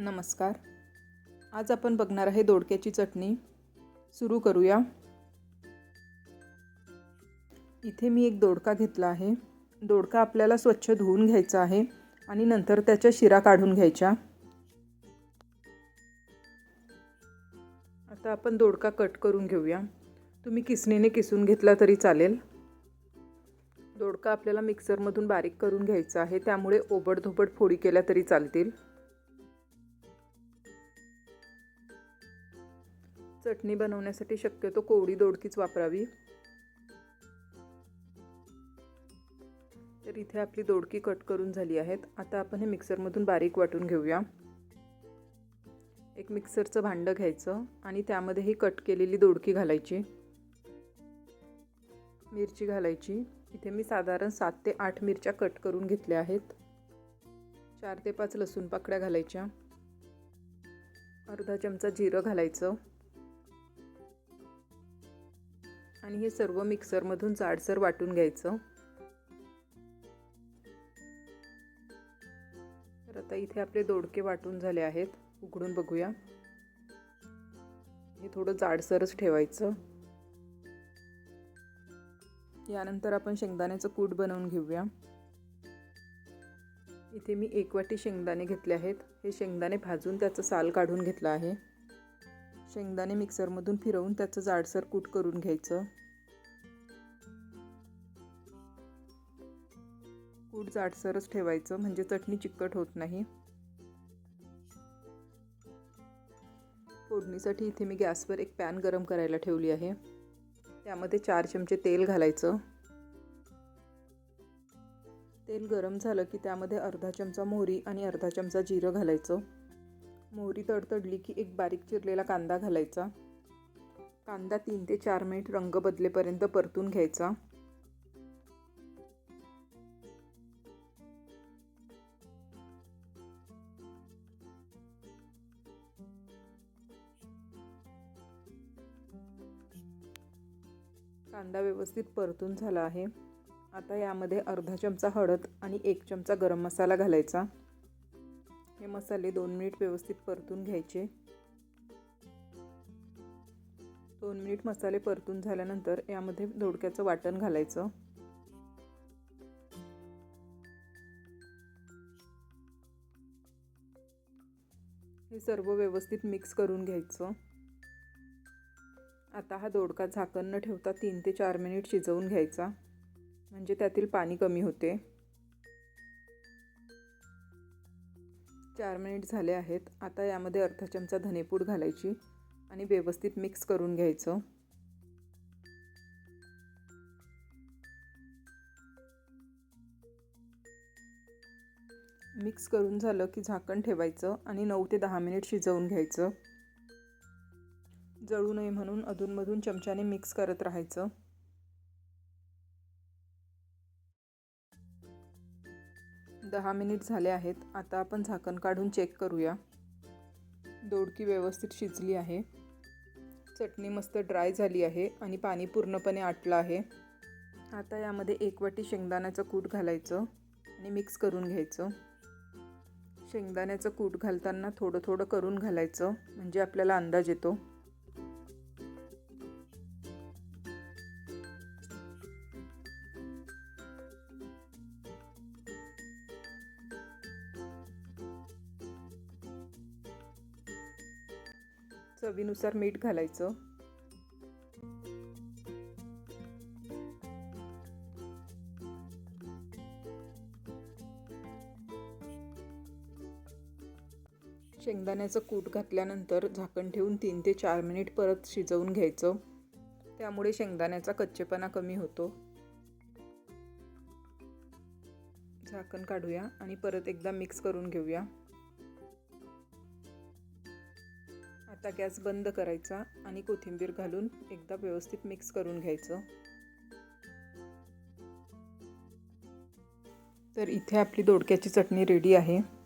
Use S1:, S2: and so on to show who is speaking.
S1: नमस्कार. आज आपण बघणार आहे दोडक्याची चटणी. सुरू करूया. इथे मी एक दोडका घेतला आहे. दोडका आपल्याला स्वच्छ धुवून घ्यायचा आहे आणि नंतर त्याच्या शिरा काढून घ्यायच्या. आता आपण दोडका कट करून घेऊया. तुम्ही किसणीने किसून घेतला तरी चालेल. दोडका आपल्याला मिक्सरमधून बारीक करून घ्यायचा आहे. त्यामुळे ओबडधोबड फोडी केल्या तरी चालतील. चटणी बनवण्यासाठी शक्यतो कोवडी दोडकीच वापरावी. तर इथे आपली दोडकी कट करून झाली आहेत. आता आपण हे मिक्सरमधून बारीक वाटून घेऊया. एक मिक्सरचं भांडं घ्यायचं आणि त्यामध्ये ही कट केलेली दोडकी घालायची. मिरची घालायची. इथे मी साधारण सात ते आठ मिरच्या कट करून घेतल्या आहेत. चार ते पाच लसूण पाकळ्या घालायच्या. अर्धा चमचा जिरं घालायचं. आणि हे सर्व मिक्सरमधून जाडसर वाटून घ्यायचं. तर आता इथे आपले दोडके वाटून झाले आहेत. उघडून बघूया. हे थोडं जाडसरच ठेवायचं. यानंतर आपण शेंगदाण्याचं कूट बनवून घेऊया. इथे मी एक वाटी शेंगदाणे घेतले आहेत. हे शेंगदाणे भाजून त्याचं साल काढून घेतलं आहे. शेंगदाणे मिक्सरमधून फिरवून त्याचं जाडसर कूट करून घ्यायचं. कूट जाडसरच ठेवायचं म्हणजे चटणी चिकट होत नाही. फोडणीसाठी इथे मी गॅसवर एक पॅन गरम करायला ठेवली आहे. त्यामध्ये चार चमचे तेल घालायचं. तेल गरम झालं की त्यामध्ये अर्धा चमचा मोहरी आणि अर्धा चमचा जिरं घालायचं. मोहरी तडतडली की एक बारीक चिरलेला कांदा घालायचा. कांदा तीन ते चार मिनिट रंग बदलेपर्यंत परतून घ्यायचा. कांदा व्यवस्थित परतून झाला आहे. आता यामध्ये अर्धा चमचा हळद आणि एक चमचा गरम मसाला घालायचा. हे मसाले दोन मिनिट व्यवस्थित परतून घ्यायचे. दोन मिनिट मसाले परतून झाल्यानंतर यामध्ये दोडक्याचं वाटण घालायचं. हे सर्व व्यवस्थित मिक्स करून घ्यायचं. आता हा दोडका झाकण न ठेवता तीन ते चार मिनिट शिजवून घ्यायचा. म्हणजे त्यातील पाणी कमी होते. चार मिनिट झाले आहेत. आता यामध्ये अर्धा चमचा धनेपूड घालायची आणि व्यवस्थित मिक्स करून घ्यायचं. मिक्स करून झालं की झाकण ठेवायचं आणि नऊ ते दहा मिनिट शिजवून घ्यायचं. जळू नये म्हणून अधूनमधून चमच्याने मिक्स करत राहायचं. दहा मिनिट झाले आहेत. आता आपण झाकण काढून चेक करूया. दोडकी व्यवस्थित शिजली आहे. चटणी मस्त ड्राय झाली आहे आणि पाणी पूर्णपणे आटलं आहे. आता यामध्ये एक वाटी शेंगदाण्याचं कूट घालायचं आणि मिक्स करून घ्यायचं. शेंगदाण्याचं कूट घालताना थोडं थोडं करून घालायचं म्हणजे आपल्याला अंदाज येतो. चवीनुसार मीठ घालायचं. शेंगदाण्याचं कूट घातल्यानंतर झाकण ठेवून तीन ते चार मिनिट परत शिजवून घ्यायचं. त्यामुळे शेंगदाण्याचा कच्चेपणा कमी होतो. झाकण काढूया आणि परत एकदा मिक्स करून घेऊया. आता गॅस बंद करायचा आणि कोथिंबीर घालून एकदा व्यवस्थित मिक्स करून घ्यायचं. तर इथे आपली दोडक्याची चटणी रेडी आहे.